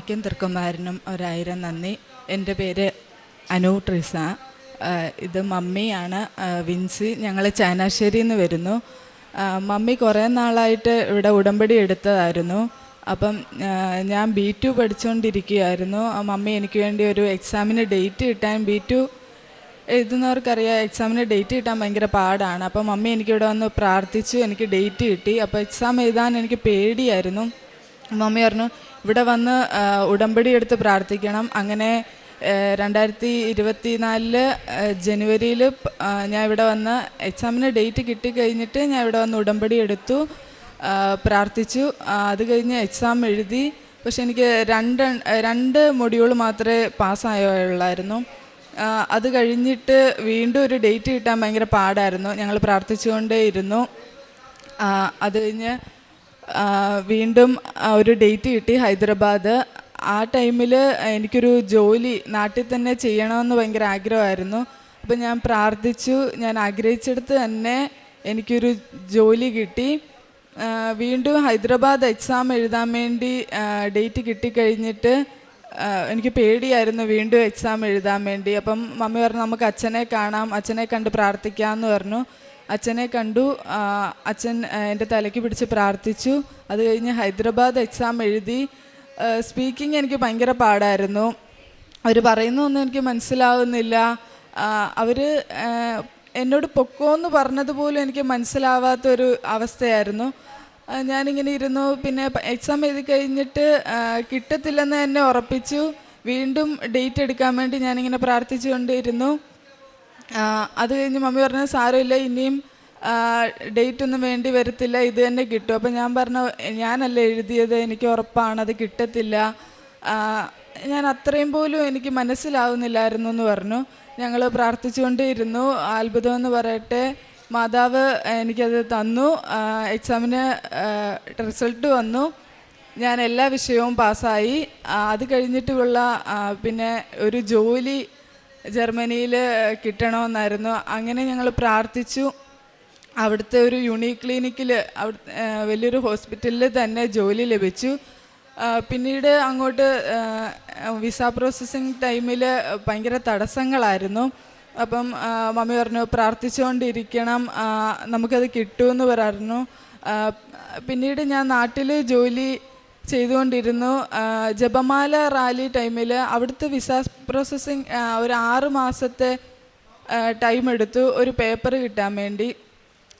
അമ്മയ്ക്കും തൃക്കുമാരനും ഒരായിരം നന്ദി. എന്റെ പേര് അനു ട്രിസ. ഇത് മമ്മിയാണ്. വിൻസി ഞങ്ങൾ ചാനാശ്ശേരിയിൽ നിന്ന് വരുന്നു മമ്മി കുറേ നാളായിട്ട് ഇവിടെ ഉടമ്പടി എടുത്തതായിരുന്നു. അപ്പം ഞാൻ ബി ടു പഠിച്ചുകൊണ്ടിരിക്കുകയായിരുന്നു മമ്മി എനിക്ക് വേണ്ടി ഒരു എക്സാമിന് ഡേറ്റ് കിട്ടാൻ ബി ടു എഴുതുന്നവർക്കറിയാം എക്സാമിന് ഡേറ്റ് കിട്ടാൻ ഭയങ്കര പാടാണ്. അപ്പം മമ്മി എനിക്കിവിടെ വന്ന് പ്രാർത്ഥിച്ചു എനിക്ക് ഡേറ്റ് കിട്ടി. അപ്പോൾ എക്സാം എഴുതാൻ എനിക്ക് പേടിയായിരുന്നു. മമ്മി പറഞ്ഞു ഇവിടെ വന്ന് ഉടമ്പടി എടുത്ത് പ്രാർത്ഥിക്കണം. അങ്ങനെ രണ്ടായിരത്തി ഇരുപത്തി നാലിൽ ജനുവരിയിൽ ഞാൻ ഇവിടെ വന്ന് എക്സാമിന് ഡേറ്റ് കിട്ടിക്കഴിഞ്ഞിട്ട് ഞാൻ ഇവിടെ വന്ന് ഉടമ്പടി എടുത്തു പ്രാർത്ഥിച്ചു. അത് കഴിഞ്ഞ് എക്സാം എഴുതി. പക്ഷെ എനിക്ക് രണ്ട് രണ്ട് മൊഡ്യൂൾ മാത്രമേ പാസ്സായുള്ളായിരുന്നു. അത് കഴിഞ്ഞിട്ട് വീണ്ടും ഒരു ഡേറ്റ് കിട്ടാൻ ഭയങ്കര പാടായിരുന്നു. ഞങ്ങൾ പ്രാർത്ഥിച്ചുകൊണ്ടേ ഇരുന്നു അത് കഴിഞ്ഞ് വീണ്ടും ഒരു ഡേറ്റ് കിട്ടി ഹൈദരാബാദ്. ആ ടൈമിൽ എനിക്കൊരു ജോലി നാട്ടിൽ തന്നെ ചെയ്യണമെന്ന് ഭയങ്കര ആഗ്രഹമായിരുന്നു. അപ്പം ഞാൻ പ്രാർത്ഥിച്ചു. ഞാൻ ആഗ്രഹിച്ചെടുത്ത് തന്നെ എനിക്കൊരു ജോലി കിട്ടി. വീണ്ടും ഹൈദരാബാദ് എക്സാം എഴുതാൻ വേണ്ടി ഡേറ്റ് കിട്ടിക്കഴിഞ്ഞിട്ട് എനിക്ക് പേടിയായിരുന്നു വീണ്ടും എക്സാം എഴുതാൻ വേണ്ടി. അപ്പം മമ്മി പറഞ്ഞു നമുക്ക് അച്ഛനെ കാണാം. അച്ഛനെ കണ്ട് പ്രാർത്ഥിക്കാമെന്ന് പറഞ്ഞു. അച്ഛനെ കണ്ടു. അച്ഛൻ എന്റെ തലയ്ക്ക് പിടിച്ച് പ്രാർത്ഥിച്ചു. അത് കഴിഞ്ഞ് ഹൈദരാബാദ് എക്സാം എഴുതി. സ്പീക്കിംഗ് എനിക്ക് ഭയങ്കര പാടായിരുന്നു. അവർ പറയുന്നൊന്നും എനിക്ക് മനസ്സിലാവുന്നില്ല. അവർ എന്നോട് പൊക്കോ എന്ന് പറഞ്ഞതുപോലും എനിക്ക് മനസ്സിലാവാത്തൊരു അവസ്ഥയായിരുന്നു. ഞാനിങ്ങനെ ഇരുന്നു. പിന്നെ എക്സാം എഴുതി കഴിഞ്ഞിട്ട് കിട്ടത്തില്ലെന്ന് എന്നെ ഉറപ്പിച്ചു. വീണ്ടും ഡേറ്റ് എടുക്കാൻ വേണ്ടി ഞാനിങ്ങനെ പ്രാർത്ഥിച്ചുകൊണ്ടിരുന്നു അത് കഴിഞ്ഞ് മമ്മി പറഞ്ഞു സാരമില്ല ഇനിയും ഡേറ്റ് ഒന്നും വേണ്ടി വരത്തില്ല. ഇത് തന്നെ കിട്ടും. അപ്പം ഞാൻ പറഞ്ഞു ഞാനല്ല എഴുതിയത്? എനിക്ക് ഉറപ്പാണ് അത് കിട്ടത്തില്ല. ഞാൻ അത്രയും പോലും എനിക്ക് മനസ്സിലാവുന്നില്ലായിരുന്നു എന്ന് പറഞ്ഞു. ഞങ്ങൾ പ്രാർത്ഥിച്ചുകൊണ്ടേയിരുന്നു. അത്ഭുതം എന്ന് പറയട്ടെ മാതാവ് എനിക്കത് തന്നു. എക്സാമിന് റിസൾട്ട് വന്നു. ഞാൻ എല്ലാ വിഷയവും പാസ്സായി. അത് കഴിഞ്ഞിട്ടുള്ള പിന്നെ ഒരു ജോലി ജർമ്മനിയിൽ കിട്ടണമെന്നായിരുന്നു. അങ്ങനെ ഞങ്ങൾ പ്രാർത്ഥിച്ചു. അവിടുത്തെ ഒരു യൂണീക് ക്ലിനിക്കിൽ അവിടെ വലിയൊരു ഹോസ്പിറ്റലിൽ തന്നെ ജോലി ലഭിച്ചു. പിന്നീട് അങ്ങോട്ട് വിസ പ്രോസസ്സിങ് ടൈമിൽ ഭയങ്കര തടസ്സങ്ങളായിരുന്നു. അപ്പം മമ്മി പറഞ്ഞു പ്രാർത്ഥിച്ചുകൊണ്ടിരിക്കണം. നമുക്കത് കിട്ടുമെന്ന് പറഞ്ഞു. പിന്നീട് ഞാൻ നാട്ടിൽ ജോലി ചെയ്തുകൊണ്ടിരുന്നു. ജപമാല റാലി ടൈമിൽ അവിടുത്തെ വിസ പ്രോസസ്സിങ് ഒരു ആറ് മാസത്തെ ടൈം എടുത്തു ഒരു പേപ്പർ കിട്ടാൻ വേണ്ടി.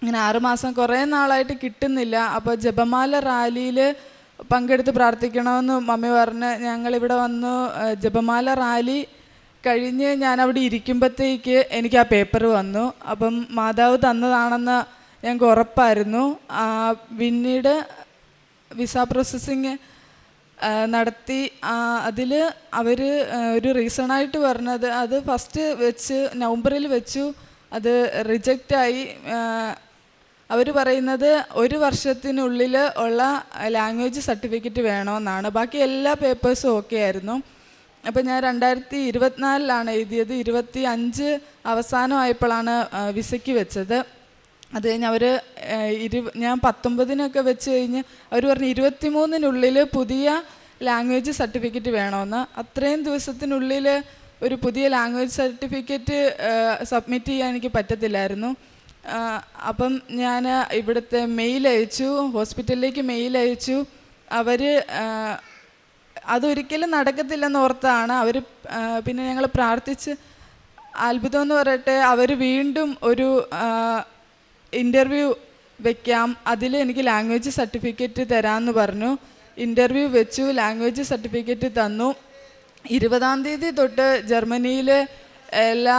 അങ്ങനെ ആറുമാസം കുറേ നാളായിട്ട് കിട്ടുന്നില്ല. അപ്പോൾ ജപമാല റാലിയിൽ പങ്കെടുത്ത് പ്രാർത്ഥിക്കണമെന്ന് മമ്മി പറഞ്ഞ് ഞങ്ങളിവിടെ വന്നു. ജപമാല റാലി കഴിഞ്ഞ് ഞാൻ അവിടെ ഇരിക്കുമ്പോഴത്തേക്ക് എനിക്ക് ആ പേപ്പർ വന്നു. അപ്പം മാതാവ് തന്നതാണെന്ന് ഞങ്ങൾക്ക് ഉറപ്പായിരുന്നു. പിന്നീട് വിസ പ്രോസസ്സിങ് നടത്തി അതിൽ അവർ ഒരു റീസണായിട്ട് പറഞ്ഞത് അത് ഫസ്റ്റ് വെച്ച് നവംബറിൽ വെച്ചു അത് റിജക്റ്റായി അവർ പറയുന്നത് ഒരു വർഷത്തിനുള്ളിൽ ഉള്ള ലാംഗ്വേജ് സർട്ടിഫിക്കറ്റ് വേണമെന്നാണ് ബാക്കി എല്ലാ പേപ്പേഴ്സും ഓക്കെ ആയിരുന്നു. അപ്പോൾ ഞാൻ രണ്ടായിരത്തി ഇരുപത്തിനാലിലാണ് എഴുതിയത്. ഇരുപത്തി അഞ്ച് അവസാനമായപ്പോഴാണ് വിസയ്ക്ക് വെച്ചത്. അത് കഴിഞ്ഞ് അവർ ഇരു ഞാൻ പത്തൊമ്പതിനൊക്കെ വെച്ച് കഴിഞ്ഞ് അവർ പറഞ്ഞു ഇരുപത്തിമൂന്നിനുള്ളിൽ പുതിയ ലാംഗ്വേജ് സർട്ടിഫിക്കറ്റ് വേണമെന്ന്. അത്രയും ദിവസത്തിനുള്ളിൽ ഒരു പുതിയ ലാംഗ്വേജ് സർട്ടിഫിക്കറ്റ് സബ്മിറ്റ് ചെയ്യാൻ എനിക്ക് പറ്റത്തില്ലായിരുന്നു. അപ്പം ഞാൻ ഇവിടുത്തെ മെയിൽ അയച്ചു ഹോസ്പിറ്റലിലേക്ക് മെയിൽ അയച്ചു. അവർ അതൊരിക്കലും നടക്കത്തില്ലെന്ന് ഓർത്താണ്. അവർ പിന്നെ ഞങ്ങൾ പ്രാർത്ഥിച്ച് അത്ഭുതം എന്ന് പറയട്ടെ അവർ വീണ്ടും ഒരു ഇന്റർവ്യൂ വെക്കാം. അതിൽ എനിക്ക് ലാംഗ്വേജ് സർട്ടിഫിക്കറ്റ് തരാമെന്ന് പറഞ്ഞു. ഇന്റർവ്യൂ വെച്ചു. ലാംഗ്വേജ് സർട്ടിഫിക്കറ്റ് തന്നു. ഇരുപതാം തീയതി തൊട്ട് ജർമ്മനിയിൽ എല്ലാ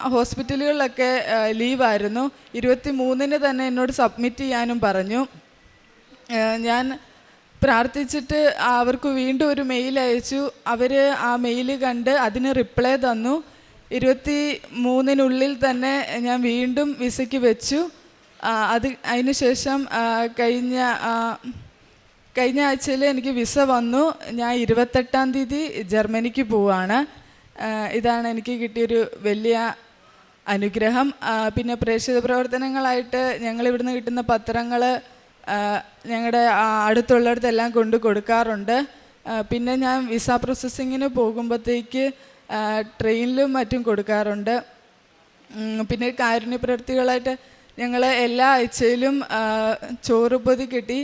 ഹോസ്പിറ്റലുകളിലൊക്കെ ലീവായിരുന്നു. ഇരുപത്തി മൂന്നിന് തന്നെ എന്നോട് സബ്മിറ്റ് ചെയ്യാനും പറഞ്ഞു. ഞാൻ പ്രാർത്ഥിച്ചിട്ട് അവർക്ക് വീണ്ടും ഒരു മെയിൽ അയച്ചു. അവർ ആ മെയിൽ കണ്ട് അതിന് റിപ്ലൈ തന്നു. ഇരുപത്തി മൂന്നിനുള്ളിൽ തന്നെ ഞാൻ വീണ്ടും വിസയ്ക്ക് വെച്ചു. അത് അതിന് ശേഷം കഴിഞ്ഞ കഴിഞ്ഞ ആഴ്ചയിൽ എനിക്ക് വിസ വന്നു. ഞാൻ ഇരുപത്തെട്ടാം തീയതി ജർമ്മനിക്ക് പോവാണ്. ഇതാണ് എനിക്ക് കിട്ടിയൊരു വലിയ അനുഗ്രഹം. പിന്നെ പ്രേക്ഷിത പ്രവർത്തനങ്ങളായിട്ട് ഞങ്ങൾ ഇവിടുന്ന് കിട്ടുന്ന പത്രങ്ങൾ ഞങ്ങളുടെ അടുത്തുള്ളിടത്തെല്ലാം കൊണ്ട് കൊടുക്കാറുണ്ട്. പിന്നെ ഞാൻ വിസ പ്രോസസ്സിങ്ങിന് പോകുമ്പോഴത്തേക്ക് ട്രെയിനിലും മറ്റും കൊടുക്കാറുണ്ട്. പിന്നെ കാരുണ്യ പ്രവൃത്തികളായിട്ട് ഞങ്ങൾ എല്ലാ ആഴ്ചയിലും ആ, ചോറ് പൊതി കിട്ടി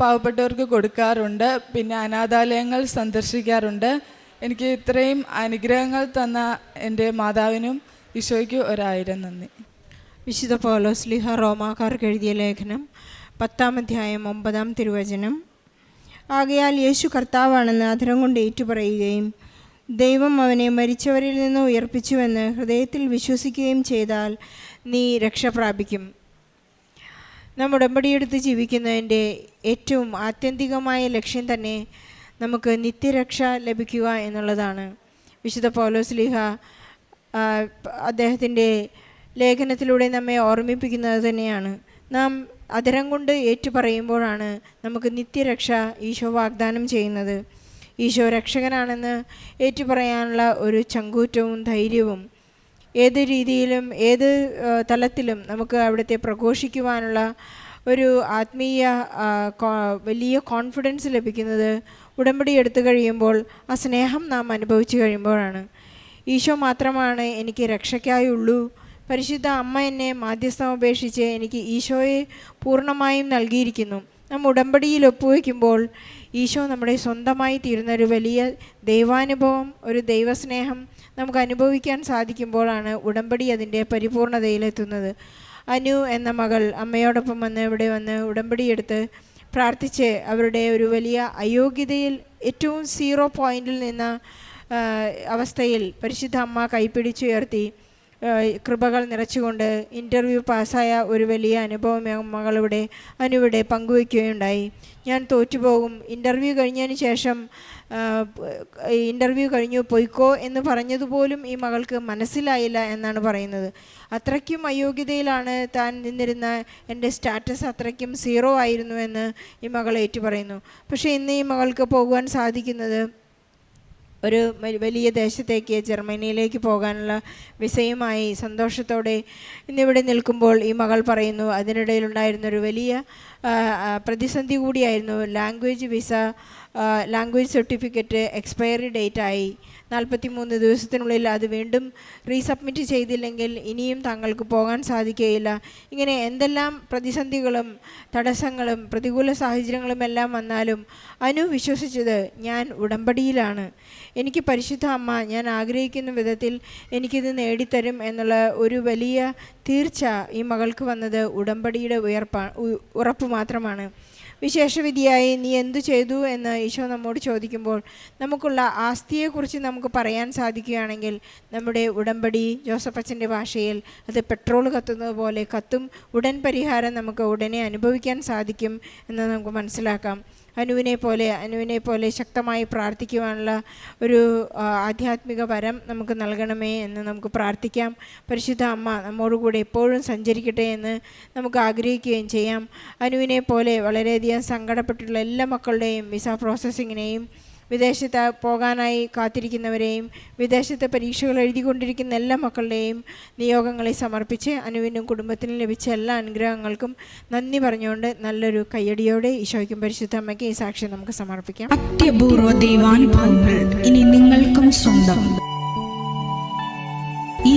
പാവപ്പെട്ടവർക്ക് കൊടുക്കാറുണ്ട്. പിന്നെ അനാഥാലയങ്ങൾ സന്ദർശിക്കാറുണ്ട്. എനിക്ക് ഇത്രയും അനുഗ്രഹങ്ങൾ തന്ന എന്റെ മാതാവിനും ഈശോയ്ക്ക് ഒരായിരം നന്ദി. വിശുദ്ധ പോലോസ് ലിഹ റോമാക്കാർക്ക് എഴുതിയ ലേഖനം പത്താം അധ്യായം ഒമ്പതാം തിരുവചനം. ആകയാൽ യേശു കർത്താവാണെന്ന് അധരം കൊണ്ട് ഏറ്റുപറയുകയും ദൈവം അവനെ മരിച്ചവരിൽ നിന്ന് ഉയർപ്പിച്ചുവെന്ന് ഹൃദയത്തിൽ വിശ്വസിക്കുകയും ചെയ്താൽ നീ രക്ഷ പ്രാപിക്കും. നാം ഉടമ്പടിയെടുത്ത് ജീവിക്കുന്നതിന്റെ ഏറ്റവും ആത്യന്തികമായ ലക്ഷ്യം തന്നെ നമുക്ക് നിത്യരക്ഷ ലഭിക്കുക എന്നുള്ളതാണ്. വിശുദ്ധ പൗലോസ് ലീഹ അദ്ദേഹത്തിന്റെ ലേഖനത്തിലൂടെ നമ്മെ ഓർമ്മിപ്പിക്കുന്നത് തന്നെയാണ്. നാം അതരം കൊണ്ട് ഏറ്റു പറയുമ്പോഴാണ് നമുക്ക് നിത്യരക്ഷ ഈശോ വാഗ്ദാനം ചെയ്യുന്നത്. ഈശോ രക്ഷകനാണെന്ന് ഏറ്റുപറയാനുള്ള ഒരു ചങ്കൂറ്റവും ധൈര്യവും ഏത് രീതിയിലും ഏത് തലത്തിലും നമുക്ക് അവിടുത്തെ പ്രഘോഷിക്കുവാനുള്ള ഒരു ആത്മീയ വലിയ കോൺഫിഡൻസ് ലഭിക്കുന്നത് ഉടമ്പടി എടുത്തു കഴിയുമ്പോൾ ആ സ്നേഹം നാം അനുഭവിച്ചു കഴിയുമ്പോഴാണ്. ഈശോ മാത്രമാണ് എനിക്ക് രക്ഷയ്ക്കായുള്ളൂ പരിശുദ്ധ അമ്മ എന്നെ മാധ്യസ്ഥം ഉപേക്ഷിച്ച് എനിക്ക് ഈശോയെ പൂർണമായും നൽകിയിരിക്കുന്നു. നാം ഉടമ്പടിയിൽ ഒപ്പുവെക്കുമ്പോൾ ഈശോ നമ്മുടെ സ്വന്തമായി തീരുന്ന ഒരു വലിയ ദൈവാനുഭവം ഒരു ദൈവസ്നേഹം നമുക്ക് അനുഭവിക്കാൻ സാധിക്കുമ്പോഴാണ് ഉടമ്പടി അതിന്റെ പരിപൂർണതയിലെത്തുന്നത്. അനു എന്ന മകൾ അമ്മയോടൊപ്പം വന്ന് ഇവിടെ വന്ന് ഉടമ്പടിയെടുത്ത് പ്രാർത്ഥിച്ച് അവരുടെ ഒരു വലിയ അയോഗ്യതയിൽ ഏറ്റവും സീറോ പോയിന്റിൽ നിന്ന അവസ്ഥയിൽ പരിശുദ്ധ അമ്മ കൈപ്പിടിച്ചുയർത്തി കൃപകൾ നിറച്ചുകൊണ്ട് ഇന്റർവ്യൂ പാസ്സായ ഒരു വലിയ അനുഭവം മകളിവിടെ അനുവിടെ പങ്കുവയ്ക്കുകയുണ്ടായി ഞാൻ തോറ്റുപോകും. ഇന്റർവ്യൂ കഴിഞ്ഞതിന് ശേഷം ഇന്റർവ്യൂ കഴിഞ്ഞു പൊയ്ക്കോ എന്ന് പറഞ്ഞതുപോലും ഈ മകൾക്ക് മനസ്സിലായില്ല എന്നാണ് പറയുന്നത്. അത്രയ്ക്കും അയോഗ്യതയിലാണ് താൻ നിന്നിരുന്ന എന്റെ സ്റ്റാറ്റസ് അത്രയ്ക്കും സീറോ ആയിരുന്നു എന്ന് ഈ മകൾ ഏറ്റു പറയുന്നു പക്ഷേ ഇന്ന് ഈ മകൾക്ക് പോകുവാൻ സാധിക്കുന്നത് ഒരു വലിയ ദേശത്തേക്ക് ജർമ്മനിയിലേക്ക് പോകാനുള്ള വിസയുമായി സന്തോഷത്തോടെ ഇന്നിവിടെ നിൽക്കുമ്പോൾ ഈ മകൾ പറയുന്നു അതിനിടയിലുണ്ടായിരുന്ന ഒരു വലിയ പ്രതിസന്ധി കൂടിയായിരുന്നു. Language visa language certificate expiry ഡേറ്റായി. നാൽപ്പത്തി മൂന്ന് ദിവസത്തിനുള്ളിൽ അത് വീണ്ടും റീസബ്മിറ്റ് ചെയ്തില്ലെങ്കിൽ ഇനിയും താങ്കൾക്ക് പോകാൻ സാധിക്കുകയില്ല. ഇങ്ങനെ എന്തെല്ലാം പ്രതിസന്ധികളും തടസ്സങ്ങളും പ്രതികൂല സാഹചര്യങ്ങളും എല്ലാം വന്നാലും അനു വിശ്വസിച്ചത് ഞാൻ ഉടമ്പടിയിലാണ്. എനിക്ക് പരിശുദ്ധ അമ്മ ഞാൻ ആഗ്രഹിക്കുന്ന വിധത്തിൽ എനിക്കിത് നേടിത്തരും എന്നുള്ള ഒരു വലിയ തീർച്ച ഈ മകൾക്ക് വന്നത് ഉടമ്പടിയുടെ ഉയർപ്പാ ഉറപ്പ് മാത്രമാണ്. വിശേഷവിധിയായി നീ എന്തു ചെയ്തു എന്ന് ഈശോ നമ്മോട് ചോദിക്കുമ്പോൾ നമുക്കുള്ള ആസ്തിയെക്കുറിച്ച് നമുക്ക് പറയാൻ സാധിക്കുകയാണെങ്കിൽ നമ്മുടെ ഉടമ്പടി ജോസഫച്ചന്റെ ഭാഷയിൽ അത് പെട്രോൾ കത്തുന്നത് പോലെ കത്തും ഉടൻ പരിഹാരം നമുക്ക് ഉടനെ അനുഭവിക്കാൻ സാധിക്കും എന്ന് നമുക്ക് മനസ്സിലാക്കാം. അനുവിനെ പോലെ അനുവിനെ പോലെ ശക്തമായി പ്രാർത്ഥിക്കുവാനുള്ള ഒരു ആധ്യാത്മിക വരം നമുക്ക് നൽകണമേ എന്ന് നമുക്ക് പ്രാർത്ഥിക്കാം. പരിശുദ്ധ അമ്മ നമ്മോടുകൂടെ എപ്പോഴും സഞ്ചരിക്കട്ടെ എന്ന് നമുക്ക് ആഗ്രഹിക്കുകയും ചെയ്യാം. അനുവിനെ പോലെ വളരെയധികം സങ്കടപ്പെട്ടിട്ടുള്ള എല്ലാ മക്കളുടെയും വിസ പ്രോസസ്സിങ്ങിനെയും വിദേശത്ത് പോകാനായി കാത്തിരിക്കുന്നവരെയും വിദേശത്ത് പരീക്ഷകൾ എഴുതിക്കൊണ്ടിരിക്കുന്ന എല്ലാ മക്കളുടെയും നിയോഗങ്ങളെ സമർപ്പിച്ച് അനുവിനും കുടുംബത്തിന് ലഭിച്ച എല്ലാ അനുഗ്രഹങ്ങൾക്കും നന്ദി പറഞ്ഞുകൊണ്ട് നല്ലൊരു കയ്യടിയോടെ ഈശോയ്ക്കും പരിശുദ്ധ അമ്മയ്ക്ക് ഈ സാക്ഷ്യം നമുക്ക് സമർപ്പിക്കാം. അത്യപൂർവ ദൈവാനുഭവങ്ങൾ ഇനി നിങ്ങൾക്കും സ്വന്തം. ഈ